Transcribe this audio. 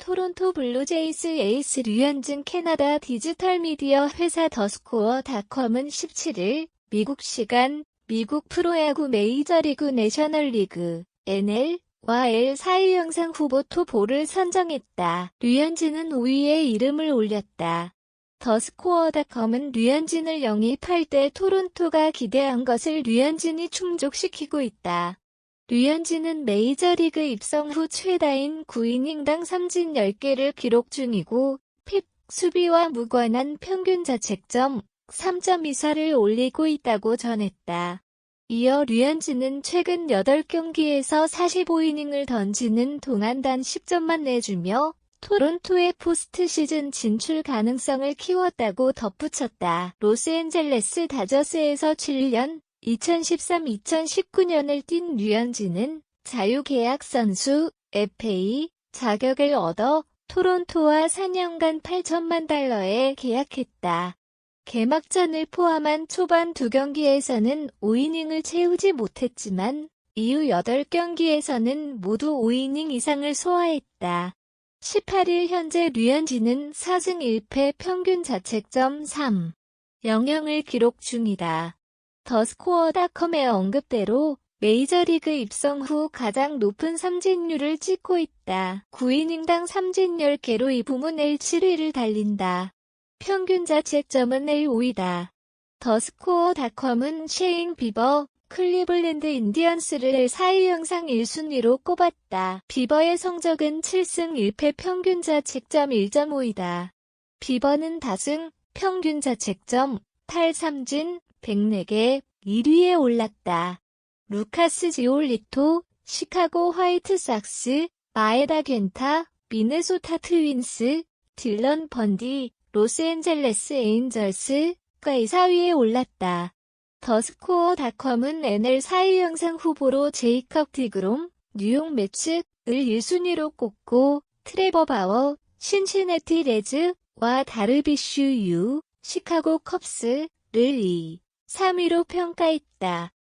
토론토 블루제이스 에이스 류현진 캐나다 디지털 미디어 회사 더스코어닷컴은 17일 미국 시간 미국 프로야구 메이저리그 내셔널리그 NL와 L 사이 영상 후보 토보를 선정했다. 류현진은 5위에 이름을 올렸다. 더스코어닷컴은 류현진을 영입할 때 토론토가 기대한 것을 류현진이 충족시키고 있다. 류현진은 메이저리그 입성 후 최다인 9이닝당 삼진 10개를 기록 중이고 핍, 수비와 무관한 평균 자책점 3.24를 올리고 있다고 전했다. 이어 류현진은 최근 8경기에서 45이닝을 던지는 동안 단 10점만 내주며 토론토의 포스트 시즌 진출 가능성을 키웠다고 덧붙였다. 로스앤젤레스 다저스에서 7년 2013-2019년을 뛴 류현진은 자유계약 선수 FA 자격을 얻어 토론토와 4년간 8천만 달러에 계약했다. 개막전을 포함한 초반 두 경기에서는 5이닝을 채우지 못했지만 이후 8경기에서는 모두 5이닝 이상을 소화했다. 18일 현재 류현진은 4승 1패 평균 자책점 3. 영영을 기록 중이다. 더스코어닷컴의 언급대로 메이저리그 입성 후 가장 높은 삼진율을 찍고 있다. 9이닝당 삼진 10개로 이 부문을 7위를 달린다. 평균 자책점은 1-5이다. 더스코어닷컴은 쉐잉 비버, 클리블랜드 인디언스를 4위 영상 1순위로 꼽았다. 비버의 성적은 7승 1패 평균 자책점 1.5이다. 비버는 다승, 평균 자책점, 탈삼진, 104개, 1위에 올랐다. 루카스 지올리토, 시카고 화이트삭스, 마에다 겐타, 미네소타 트윈스, 딜런 번디, 로스앤젤레스 에인절스가 4위에 올랐다. 더스코어닷컴은 NL 4위 영상 후보로 제이컵 디그롬, 뉴욕 매츠을 1순위로 꼽고 트레버 바워, 신시내티 레즈와 다르비슈 유, 시카고 컵스를 2, 3위로 평가했다.